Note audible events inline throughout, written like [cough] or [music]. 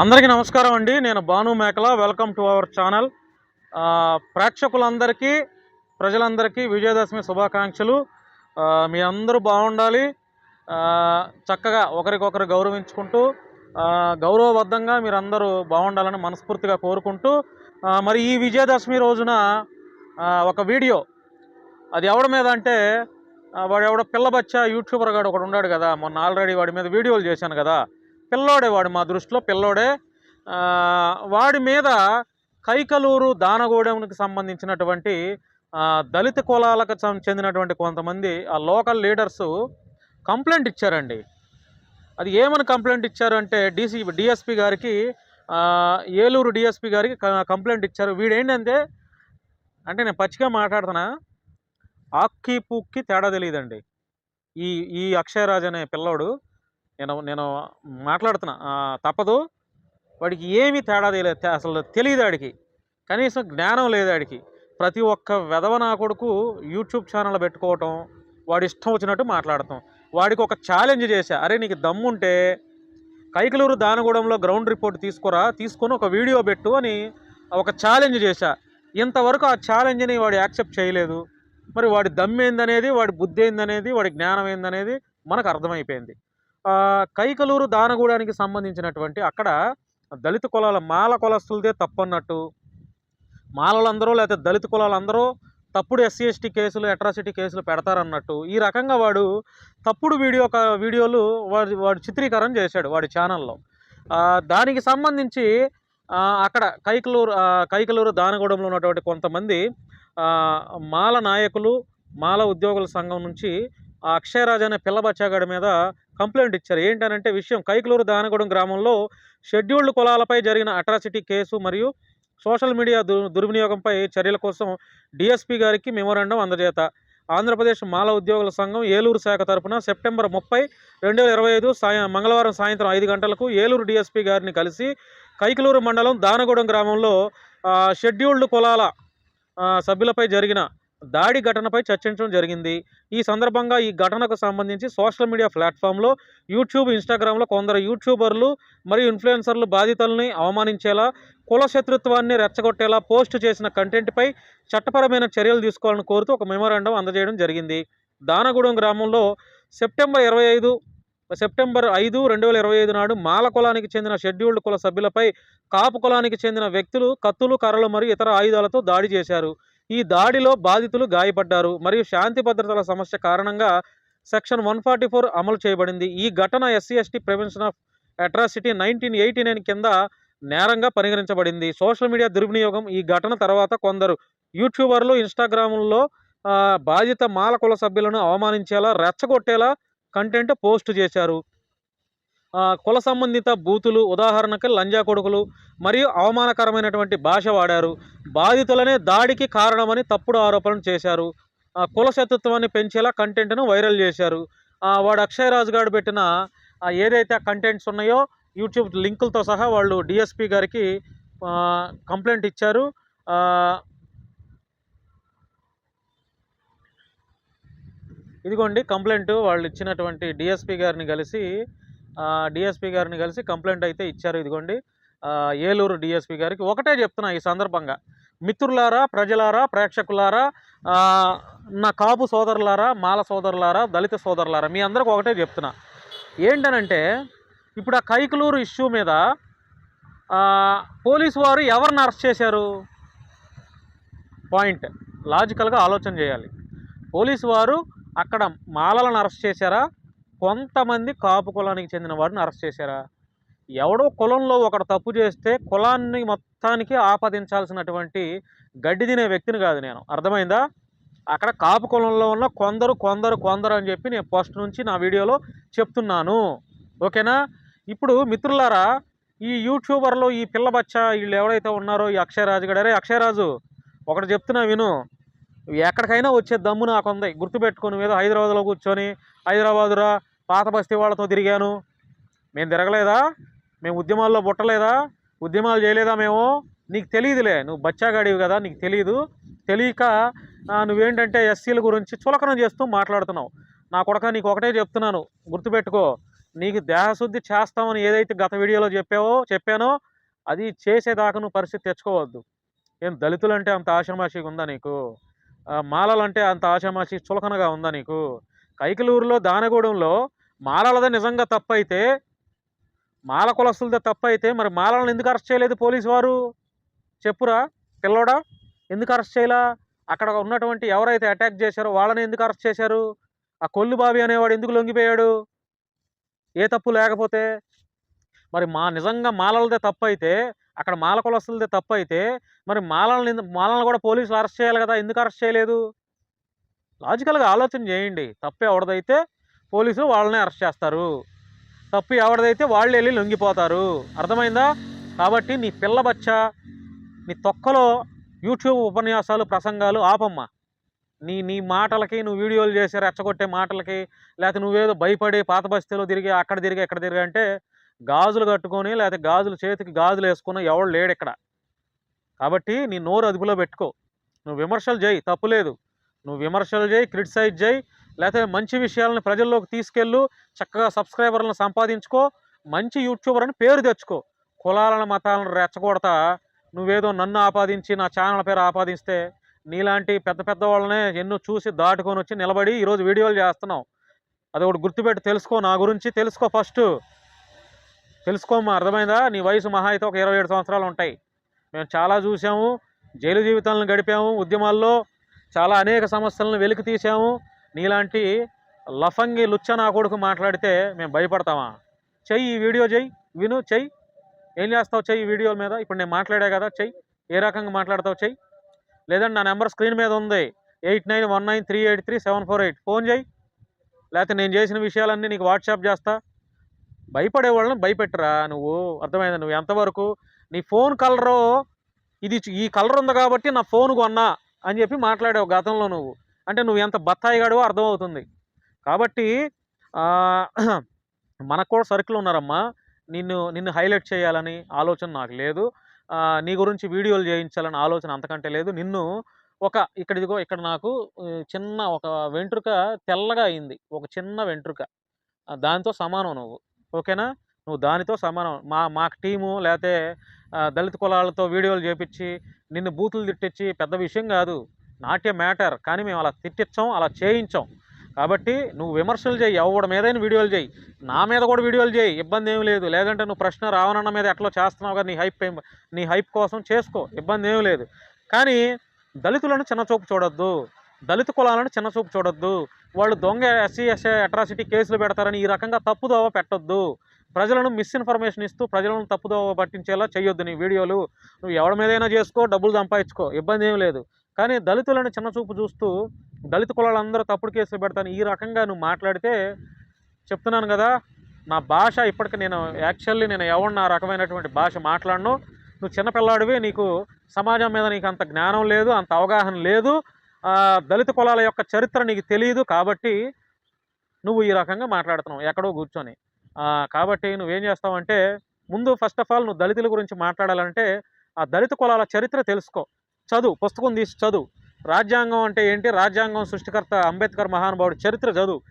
అందరికీ నమస్కారం అండి. నేను భాను మేకల. వెల్కమ్ టు అవర్ ఛానల్ ప్రేక్షకులందరికీ ప్రజలందరికీ విజయదశమి శుభాకాంక్షలు. మీ అందరూ బాగుండాలి. చక్కగా ఒకరికొకరు గౌరవించుకుంటూ గౌరవబద్ధంగా మీరందరూ బాగుండాలని మనస్ఫూర్తిగా కోరుకుంటూ మరి ఈ విజయదశమి రోజున ఒక వీడియో. అది ఎవడి మీద అంటే వాడు ఎవడో పిల్లబచ్చ యూట్యూబర్ గాడు ఒకడు ఉన్నాడు కదా మొన్న ఆల్రెడీ వాడి మీద వీడియోలు చేశాను కదా. పిల్లోడే వాడు మా దృష్టిలో పిల్లోడే. వాడి మీద కైకలూరు దానగూడెంకి సంబంధించినటువంటి దళిత కులాలకు చెందినటువంటి కొంతమంది ఆ లోకల్ లీడర్స్ కంప్లైంట్ ఇచ్చారండి. అది ఏమని కంప్లైంట్ ఇచ్చారు అంటే డీసీ డిఎస్పి గారికి ఏలూరు డిఎస్పి గారికి కంప్లైంట్ ఇచ్చారు. వీడేంటంటే అంటే నేను పచ్చిగా మాట్లాడుతున్నా ఆక్కి పుక్కి తేడా తెలియదండి ఈ ఈ అక్షయరాజ్ అనే పిల్లోడు నేను నేను మాట్లాడుతున్నా. తప్పదు. వాడికి ఏమీ తేడా తెలియదు అసలు తెలియదు ఆడికి. కనీసం జ్ఞానం లేదు ఆడికి. ప్రతి ఒక్క వెధవ నా కొడుకు యూట్యూబ్ ఛానల్ పెట్టుకోవటం వాడి ఇష్టం వచ్చినట్టు మాట్లాడటం. వాడికి ఒక ఛాలెంజ్ చేశా. అరే నీకు దమ్ముంటే కైకలూరు దానగూడెంలో గ్రౌండ్ రిపోర్ట్ తీసుకురా తీసుకొని ఒక వీడియో పెట్టు అని ఒక ఛాలెంజ్ చేశా. ఇంతవరకు ఆ ఛాలెంజ్ని వాడు యాక్సెప్ట్ చేయలేదు. మరి వాడి దమ్ ఏందనేది వాడి బుద్ధి ఏందనేది వాడి జ్ఞానం ఏందనేది మనకు అర్థమైపోయింది. కైకలూరు దానగూడానికి సంబంధించినటువంటి అక్కడ దళిత కులాల మాల కులస్తులదే తప్పన్నట్టు. మాలలందరూ లేకపోతే దళిత కులాలందరూ తప్పుడు ఎస్సీ ఎస్టీ కేసులు అట్రాసిటీ కేసులు పెడతారన్నట్టు. ఈ రకంగా వాడు తప్పుడు వీడియో వీడియోలు వాడి వాడు చిత్రీకరణ చేశాడు వాడి ఛానల్లో. దానికి సంబంధించి అక్కడ కైకలూరు కైకలూరు దానగూడెంలో ఉన్నటువంటి కొంతమంది మాల నాయకులు మాల ఉద్యోగుల సంఘం నుంచి ఆ అక్షయరాజ్ అనే పిల్లబచ్చాగాడి మీద కంప్లైంట్ ఇచ్చారు. ఏంటనంటే విషయం కైకలూరు దానగూడెం గ్రామంలో షెడ్యూల్డ్ కులాలపై జరిగిన అట్రాసిటీ కేసు మరియు సోషల్ మీడియా దు దుర్వినియోగంపై చర్యల కోసం డిఎస్పీ గారికి మెమోరాండం అందజేత. ఆంధ్రప్రదేశ్ మాల ఉద్యోగుల సంఘం ఏలూరు శాఖ తరఫున సెప్టెంబర్ ముప్పై రెండు వేల ఇరవై ఐదు సాయం మంగళవారం సాయంత్రం ఐదు గంటలకు ఏలూరు డిఎస్పీ గారిని కలిసి కైకలూరు మండలం దానగూడెం గ్రామంలో షెడ్యూల్డ్ కులాల సభ్యులపై జరిగిన దాడి ఘటనపై చర్చించడం జరిగింది. ఈ సందర్భంగా ఈ ఘటనకు సంబంధించి సోషల్ మీడియా ప్లాట్ఫామ్లో యూట్యూబ్ ఇన్స్టాగ్రామ్లో కొందరు యూట్యూబర్లు మరియు ఇన్ఫ్లుయెన్సర్లు బాధితుల్ని అవమానించేలా కుల శత్రుత్వాన్ని రెచ్చగొట్టేలా పోస్ట్ చేసిన కంటెంట్పై చట్టపరమైన చర్యలు తీసుకోవాలని కోరుతూ ఒక మెమోరాండం అందజేయడం జరిగింది. దానగూడెం గ్రామంలో సెప్టెంబర్ ఇరవై ఐదు సెప్టెంబర్ ఐదు రెండు వేల ఇరవై ఐదు నాడు మాల కులానికి చెందిన షెడ్యూల్డ్ కుల సభ్యులపై కాపు కులానికి చెందిన వ్యక్తులు కత్తులు కర్రలు మరియు ఇతర ఆయుధాలతో దాడి చేశారు. ఈ దాడిలో బాధితులు గాయపడ్డారు. మరియు శాంతి భద్రతల సమస్య కారణంగా సెక్షన్ వన్ ఫార్టీ ఫోర్ అమలు చేయబడింది. ఈ ఘటన SC ST prevention of atrocity nineteen eighty nine కింద నేరంగా పరిగణించబడింది. సోషల్ మీడియా దుర్వినియోగం ఈ ఘటన తర్వాత కొందరు యూట్యూబర్లు ఇన్స్టాగ్రాముల్లో బాధిత మాల కుల సభ్యులను అవమానించేలా రెచ్చగొట్టేలా కంటెంట్ పోస్ట్ చేశారు. కుల సంబంధిత బూతులు ఉదాహరణకు లంజా కొడుకులు మరియు అవమానకరమైనటువంటి భాష వాడారు. బాధితులనే దాడికి కారణమని తప్పుడు ఆరోపణలు చేశారు. కుల శత్రుత్వాన్ని పెంచేలా కంటెంట్ను వైరల్ చేశారు. వాడు అక్షయ్ రాజు గారు పెట్టిన ఆ, ఏదైతే కంటెంట్స్ ఉన్నాయో యూట్యూబ్ లింకులతో సహా వాళ్ళు డిఎస్పి గారికి కంప్లైంట్ ఇచ్చారు. ఇదిగోండి కంప్లైంట్. వాళ్ళు ఇచ్చినటువంటి డిఎస్పి గారిని కలిసి డిఎస్పి గారిని కలిసి కంప్లైంట్ అయితే ఇచ్చారు. ఇదిగోండి ఏలూరు డిఎస్పి గారికి ఒకటే చెప్తున్నా ఈ సందర్భంగా. మిత్రులారా ప్రజలారా ప్రేక్షకులారా నా కాపు సోదరులారా మాల సోదరులారా దళిత సోదరులారా మీ అందరికి ఒకటే చెప్తున్నా. ఏంటనంటే ఇప్పుడు ఆ కైకులూరు ఇష్యూ మీద పోలీసు వారు ఎవరిని అరెస్ట్ చేశారు? పాయింట్. లాజికల్గా ఆలోచన చేయాలి. పోలీసు వారు అక్కడ మాలలను అరెస్ట్ చేశారా? కొంతమంది కాపు కులానికి చెందిన వారిని అరెస్ట్ చేశారా? ఎవడో కులంలో ఒకడు తప్పు చేస్తే కులాన్ని మొత్తానికి ఆపాదించాల్సినటువంటి గడ్డి తినే వ్యక్తిని కాదు నేను. అర్థమైందా? అక్కడ కాపు కులంలో ఉన్న కొందరు కొందరు కొందరు అని చెప్పి నేను ఫస్ట్ నుంచి నా వీడియోలో చెప్తున్నాను. ఓకేనా? ఇప్పుడు మిత్రులారా ఈ యూట్యూబర్లో ఈ పిల్లబచ్చ వీళ్ళు ఎవరైతే ఉన్నారో ఈ అక్షయరాజు గడరే అరే అక్షయరాజు ఒకటి చెప్తున్నా విను. ఎక్కడికైనా వచ్చే దమ్ము నాకు ఉంది గుర్తుపెట్టుకుని మీద హైదరాబాద్లో కూర్చొని హైదరాబాదురా పాత బస్తీ వాళ్ళతో తిరిగాను. మేము తిరగలేదా? మేము ఉద్యమాల్లో పుట్టలేదా? ఉద్యమాలు చేయలేదా మేము? నీకు తెలియదులే. నువ్వు బచ్చాగాడివి కదా నీకు తెలియదు తెలియక నువ్వేంటంటే ఎస్సీల గురించి చులకన చేస్తూ మాట్లాడుతున్నావు. నా కొడక నీకు ఒకటే చెప్తున్నాను. గుర్తుపెట్టుకో నీకు దేహశుద్ధి చేస్తామని ఏదైతే గత వీడియోలో చెప్పావో చెప్పానో అది చేసేదాకా నువ్వు పరిస్థితి తెచ్చుకోవద్దు. ఏం దళితులంటే అంత ఆషామాషిగా ఉందా నీకు? మాలలంటే అంత ఆషామాషి చులకనగా ఉందా నీకు? కైకలూరులో దానగూడెంలో మాలలదే నిజంగా తప్పు అయితే మాల కులస్తులదే తప్పు అయితే మరి మాలలను ఎందుకు అరెస్ట్ చేయలేదు పోలీసు వారు? చెప్పురా పిల్లోడా ఎందుకు అరెస్ట్ చేయలా? అక్కడ ఉన్నటువంటి ఎవరైతే అటాక్ చేశారో వాళ్ళని ఎందుకు అరెస్ట్ చేశారు? ఆ కొల్లు బావి అనేవాడు ఎందుకు లొంగిపోయాడు? ఏ తప్పు లేకపోతే? మరి మా నిజంగా మాలలదే తప్పు అయితే అక్కడ మాల కులస్తులదే తప్పు అయితే మరి మాలల్ని మాలలను కూడా పోలీసులు అరెస్ట్ చేయాలి కదా ఎందుకు అరెస్ట్ చేయలేదు? లాజికల్గా ఆలోచన చేయండి. తప్పు ఎవరిదైతే పోలీసులు వాళ్ళనే అరెస్ట్ చేస్తారు. తప్పు ఎవరిదైతే వాళ్ళు వెళ్ళి లొంగిపోతారు. అర్థమైందా? కాబట్టి నీ పిల్ల బచ్చ నీ తొక్కలో యూట్యూబ్ ఉపన్యాసాలు ప్రసంగాలు ఆపమ్మా. నీ నీ మాటలకి నువ్వు వీడియోలు చేసి రెచ్చగొట్టే మాటలకి లేకపోతే నువ్వేదో భయపడి పాత బస్తీలో తిరిగి అక్కడ తిరిగి ఎక్కడ తిరిగి అంటే గాజులు కట్టుకొని లేకపోతే గాజులు చేతికి గాజులు వేసుకుని ఎవడు లేడు ఇక్కడ. కాబట్టి నీ నోరు అదుపులో పెట్టుకో. నువ్వు విమర్శలు చేయి. తప్పులేదు నువ్వు విమర్శలు చేయి క్రిటిసైజ్ చేయి లేకపోతే మంచి విషయాలను ప్రజల్లోకి తీసుకెళ్ళు చక్కగా సబ్స్క్రైబర్లను సంపాదించుకో మంచి యూట్యూబర్ అని పేరు తెచ్చుకో. కులాలను మతాలను రెచ్చగొడతా. నువ్వేదో నన్ను ఆపాదించి నా ఛానల్ పేరు ఆపాదిస్తే నీలాంటి పెద్ద పెద్ద వాళ్ళనే ఎన్నో చూసి దాటుకొని వచ్చి నిలబడి ఈరోజు వీడియోలు చేస్తున్నావు. అది ఒకటి గుర్తుపెట్టి తెలుసుకో నా గురించి తెలుసుకో ఫస్ట్. తెలుసుకోమ్మా అర్థమైందా? నీ వయసు మహా అయితే ఒక ఇరవై ఏడు సంవత్సరాలు ఉంటాయి. మేము చాలా చూసాము జైలు జీవితాలను గడిపాము ఉద్యమాల్లో చాలా అనేక సమస్యలను వెలికి తీసాము నీలాంటి లఫంగి లుచ్చ నా కొడుకు మాట్లాడితే మేము భయపడతామా? చెయ్యి ఈ వీడియో చెయ్యి విను చెయ్యి. ఏం చేస్తావు చెయ్యి ఈ వీడియో మీద? ఇప్పుడు నేను మాట్లాడా కదా చెయ్యి. ఏ రకంగా మాట్లాడతావు చెయ్యి? లేదంటే నా నెంబర్ స్క్రీన్ మీద ఉంది. Eight nine one nine three eight three seven four eight. Phone చేయి లేకపోతే నేను చేసిన విషయాలన్నీ నీకు వాట్సాప్ చేస్తా. భయపడే వాళ్ళని భయపెట్టరా నువ్వు? అర్థమైందా? నువ్వు ఎంతవరకు? నీ ఫోన్ కలరు ఇది ఈ కలర్ ఉంది కాబట్టి నా ఫోన్ కొన్నా. అని చెప్పి మాట్లాడావు గతంలో నువ్వు. అంటే నువ్వు ఎంత బత్తాయిగాడో అర్థమవుతుంది. కాబట్టి [clears throat] మనకు కూడా సరుకులు ఉన్నారమ్మా. నిన్ను నిన్ను హైలైట్ చేయాలని ఆలోచన నాకు లేదు. నీ గురించి వీడియోలు చేయించాలని ఆలోచన అంతకంటే లేదు. నిన్ను ఒక ఇక్కడ ఇదిగో ఇక్కడ నాకు చిన్న ఒక వెంట్రుక తెల్లగా అయింది. ఒక చిన్న వెంట్రుక. దానితో సమానం నువ్వు. ఓకేనా? నువ్వు దానితో సమానం. మా మాకు టీము లేకపోతే దళిత కులాలతో వీడియోలు చేపించి నిన్ను బూతులు తిట్టించి పెద్ద విషయం కాదు. నాట్య మ్యాటర్. కానీ మేము అలా తిట్టించాం అలా చేయించాం. కాబట్టి నువ్వు విమర్శలు చేయి ఎవడి మీదైనా వీడియోలు చేయి. నా మీద కూడా వీడియోలు చేయి ఇబ్బంది ఏమీ లేదు. లేదంటే నువ్వు ప్రశ్న రావణన్న మీద ఎట్లా చేస్తున్నావు కదా నీ హైప్ నీ హైప్ కోసం చేసుకో ఇబ్బంది ఏమీ లేదు. కానీ దళితులను చిన్నచూపు చూడొద్దు. దళిత కులాలను చిన్నచూపు చూడొద్దు. వాళ్ళు దొంగ ఎస్సీ ఎస్ఏ అట్రాసిటీ కేసులు పెడతారని ఈ రకంగా తప్పుదోవ పెట్టొద్దు. ప్రజలను మిస్ఇన్ఫర్మేషన్ ఇస్తూ ప్రజలను తప్పుదోవ పట్టించేలా చేయొద్దు నీ వీడియోలు. నువ్వు ఎవరి మీదైనా చేసుకో డబ్బులు సంపాదించుకో ఇబ్బంది ఏం లేదు. కానీ దళితులను చిన్నచూపు చూస్తూ దళిత కులాలందరూ తప్పుడు కేసులు పెడతాను ఈ రకంగా నువ్వు మాట్లాడితే చెప్తున్నాను కదా నా భాష ఇప్పటికి నేను యాక్చువల్లీ నేను ఎవరిని నా రకమైనటువంటి భాష మాట్లాడను. నువ్వు చిన్నపిల్లాడివి నీకు సమాజం మీద నీకు అంత జ్ఞానం లేదు అంత అవగాహన లేదు. దళిత కులాల యొక్క చరిత్ర నీకు తెలియదు కాబట్టి నువ్వు ఈ రకంగా మాట్లాడుతున్నావు ఎక్కడో కూర్చొని. కాబట్టి నువ్వేం చేస్తావంటే ముందు ఫస్ట్ ఆఫ్ ఆల్ నువ్వు దళితుల గురించి మాట్లాడాలంటే ఆ దళిత కులాల చరిత్ర తెలుసుకో. చదువు పుస్తకం తీసి చదువు. రాజ్యాంగం అంటే ఏంటి? రాజ్యాంగం సృష్టికర్త అంబేద్కర్ మహానుభావుడు చరిత్ర చదువు.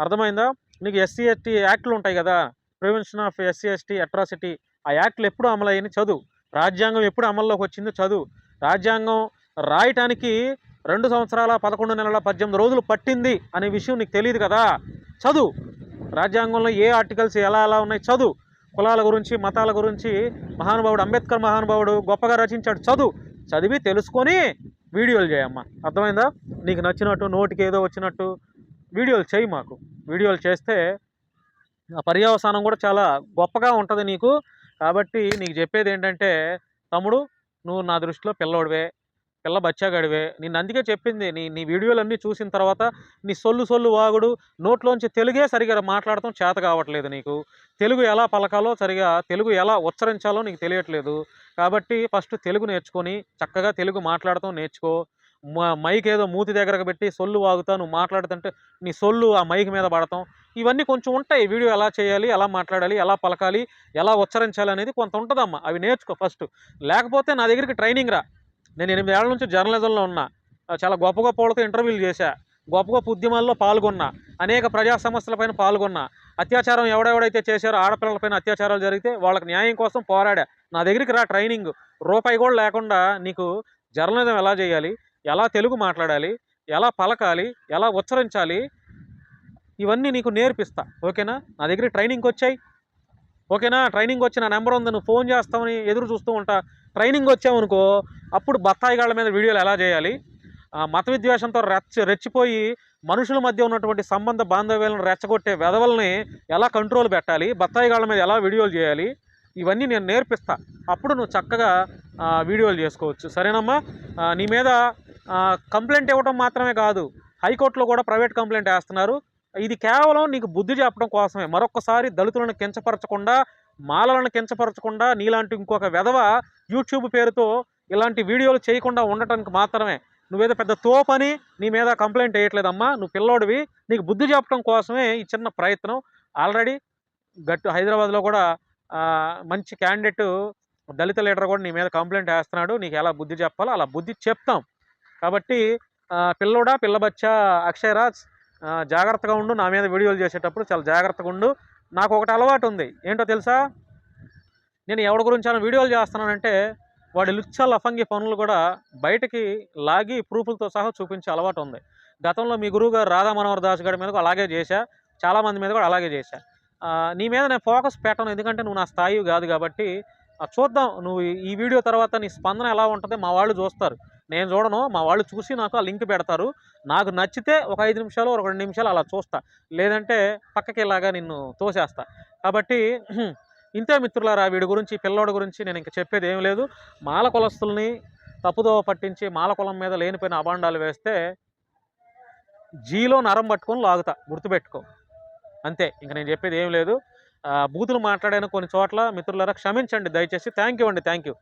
అర్థమైందా? నీకు ఎస్సీ ఎస్టీ యాక్ట్లు ఉంటాయి కదా? Prevention of SC ST atrocity. ఆ యాక్ట్లు ఎప్పుడు అమలయ్యని చదువు. రాజ్యాంగం ఎప్పుడు అమల్లోకి వచ్చిందో చదువు. రాజ్యాంగం రాయటానికి రెండు సంవత్సరాల పదకొండు నెలల పద్దెనిమిది రోజులు పట్టింది అనే విషయం నీకు తెలియదు కదా? చదువు. రాజ్యాంగంలో ఏ ఆర్టికల్స్ ఎలా ఎలా ఉన్నాయి చదువు. కులాల గురించి మతాల గురించి మహానుభావుడు అంబేద్కర్ మహానుభావుడు గొప్పగా రచించాడు. చదువు. చదివి తెలుసుకొని వీడియోలు చేయమ్మా. అర్థమైందా? నీకు నచ్చినట్టు నోటికి ఏదో వచ్చినట్టు వీడియోలు చేయి మాకు. వీడియోలు చేస్తే ఆ పర్యవసానం కూడా చాలా గొప్పగా ఉంటుంది నీకు. కాబట్టి నీకు చెప్పేది ఏంటంటే తమ్ముడు నువ్వు నా దృష్టిలో పిల్లోడివే. పిల్ల బచ్చాగాడివే. నేను అందుకే చెప్పింది నీ నీ వీడియోలన్నీ చూసిన తర్వాత నీ సొల్లు సొల్లు వాగుడు నోట్లోంచి తెలుగే సరిగా మాట్లాడటం చేత కావట్లేదు నీకు. తెలుగు ఎలా పలకాలో సరిగా తెలుగు ఎలా ఉచ్చరించాలో నీకు తెలియట్లేదు. కాబట్టి ఫస్ట్ తెలుగు నేర్చుకొని చక్కగా తెలుగు మాట్లాడటం నేర్చుకో. మైక్ ఏదో మూతి దగ్గరకు పెట్టి సొల్లు వాగుతా నువ్వు మాట్లాడుతుంటే నీ సొల్లు ఆ మైక్ మీద పడతాం ఇవన్నీ కొంచెం ఉంటాయి. వీడియో ఎలా చేయాలి ఎలా మాట్లాడాలి ఎలా పలకాలి ఎలా ఉచ్చరించాలి అనేది కొంత ఉంటుందమ్మా. అవి నేర్చుకో ఫస్ట్. లేకపోతే నా దగ్గరికి ట్రైనింగ్ రా. నేను ఎనిమిది ఏళ్ళ నుంచి జర్నలిజంలో ఉన్నా. చాలా గొప్ప గొప్ప వాళ్ళతో ఇంటర్వ్యూలు చేశా. గొప్ప గొప్ప ఉద్యమాల్లో పాల్గొన్నా. అనేక ప్రజా సమస్యలపైన పాల్గొన్నా. అత్యాచారం ఎవడెవడైతే చేశారో ఆడపిల్లలపైన అత్యాచారాలు జరిగితే వాళ్ళకి న్యాయం కోసం పోరాడా. నా దగ్గరికి రా ట్రైనింగ్. రూపాయి కూడా లేకుండా నీకు జర్నలిజం ఎలా చేయాలి? ఎలా తెలుగు మాట్లాడాలి? ఎలా పలకాలి? ఎలా ఉచ్చరించాలి? ఇవన్నీ నీకు నేర్పిస్తా. ఓకేనా? నా దగ్గర ట్రైనింగ్కి వచ్చాయి. ఓకేనా? ట్రైనింగ్ వచ్చి నా నెంబర్ ఉంది. నువ్వు ఫోన్ చేస్తామని ఎదురు చూస్తూ ఉంటా. ట్రైనింగ్ వచ్చావనుకో అప్పుడు బత్తాయిగాళ్ళ మీద వీడియోలు ఎలా చేయాలి? మత విద్వేషంతో రెచ్చ రెచ్చిపోయి మనుషుల మధ్య ఉన్నటువంటి సంబంధ బాంధవ్యాలను రెచ్చగొట్టే వెధవల్ని ఎలా కంట్రోల్ పెట్టాలి? బత్తాయిగాళ్ళ మీద ఎలా వీడియోలు చేయాలి? ఇవన్నీ నేను నేర్పిస్తా. అప్పుడు నువ్వు చక్కగా వీడియోలు చేసుకోవచ్చు. సరేనమ్మా? నీ మీద కంప్లైంట్ ఇవ్వడం మాత్రమే కాదు హైకోర్టులో కూడా ప్రైవేట్ కంప్లైంట్ వేస్తున్నారు. ఇది కేవలం నీకు బుద్ధి చెప్పడం కోసమే. మరొకసారి దళితులను కించపరచకుండా మాలలను కించపరచకుండా నీలాంటి ఇంకొక వెధవ యూట్యూబ్ పేరుతో ఇలాంటి వీడియోలు చేయకుండా ఉండటానికి మాత్రమే. నువ్వేదో పెద్ద తోపని నీ మీద కంప్లైంట్ వేయట్లేదమ్మా నువ్వు పిల్లోడివి నీకు బుద్ధి చెప్పడం కోసమే ఈ చిన్న ప్రయత్నం. ఆల్రెడీ గట్టు హైదరాబాద్లో కూడా మంచి క్యాండిడేట్ దళిత లీడర్ కూడా నీ మీద కంప్లైంట్ వేస్తున్నాడు. నీకు ఎలా బుద్ధి చెప్పాలో అలా బుద్ధి చెప్తాం. కాబట్టి పిల్లోడా పిల్లబచ్చ అక్షయరాజ్ రాజ్ జాగ్రత్తగా ఉండు. నా మీద వీడియోలు చేసేటప్పుడు చాలా జాగ్రత్తగా ఉండు. నాకు ఒకటి అలవాటు ఉంది. ఏంటో తెలుసా? నేను ఎవరి గురించి అయినా వీడియోలు చేస్తున్నానంటే వాడి లుచ్చ లఫంగి పనులు కూడా బయటికి లాగి ప్రూఫ్లతో సహా చూపించే అలవాటు ఉంది. గతంలో మీ గురువు గారు రాధా మనోహర్ దాస్ గారి మీద కూడా అలాగే చేశా. చాలామంది మీద కూడా అలాగే చేశా. నీ మీద నేను ఫోకస్ పెట్టను ఎందుకంటే నువ్వు నా స్థాయి కాదు కాబట్టి. చూద్దాం నువ్వు ఈ- ఈ వీడియో తర్వాత నీ స్పందన ఎలా ఉంటుంది మా వాళ్ళు చూస్తారు. నేను చూడను మా వాళ్ళు చూసి నాకు ఆ లింక్ పెడతారు. నాకు నచ్చితే ఒక ఐదు నిమిషాలు ఒక రెండు నిమిషాలు అలా చూస్తా. లేదంటే పక్కకి ఇలాగా నిన్ను తోసేస్తా. కాబట్టి ఇంతే మిత్రులారా వీడి గురించి పిల్లోడి గురించి నేను ఇంక చెప్పేది ఏం లేదు. మాల కులస్తుల్ని తప్పుదోవ పట్టించి మాల కులం మీద లేనిపోయిన అభాండాలు వేస్తే జీలో నరం పట్టుకొని లాగుతా గుర్తుపెట్టుకో. అంతే ఇంక నేను చెప్పేది ఏం లేదు. బూతులు మాట్లాడాను కొన్ని చోట్ల. మిత్రులారా క్షమించండి దయచేసి. థ్యాంక్ యూ అండి థ్యాంక్ యూ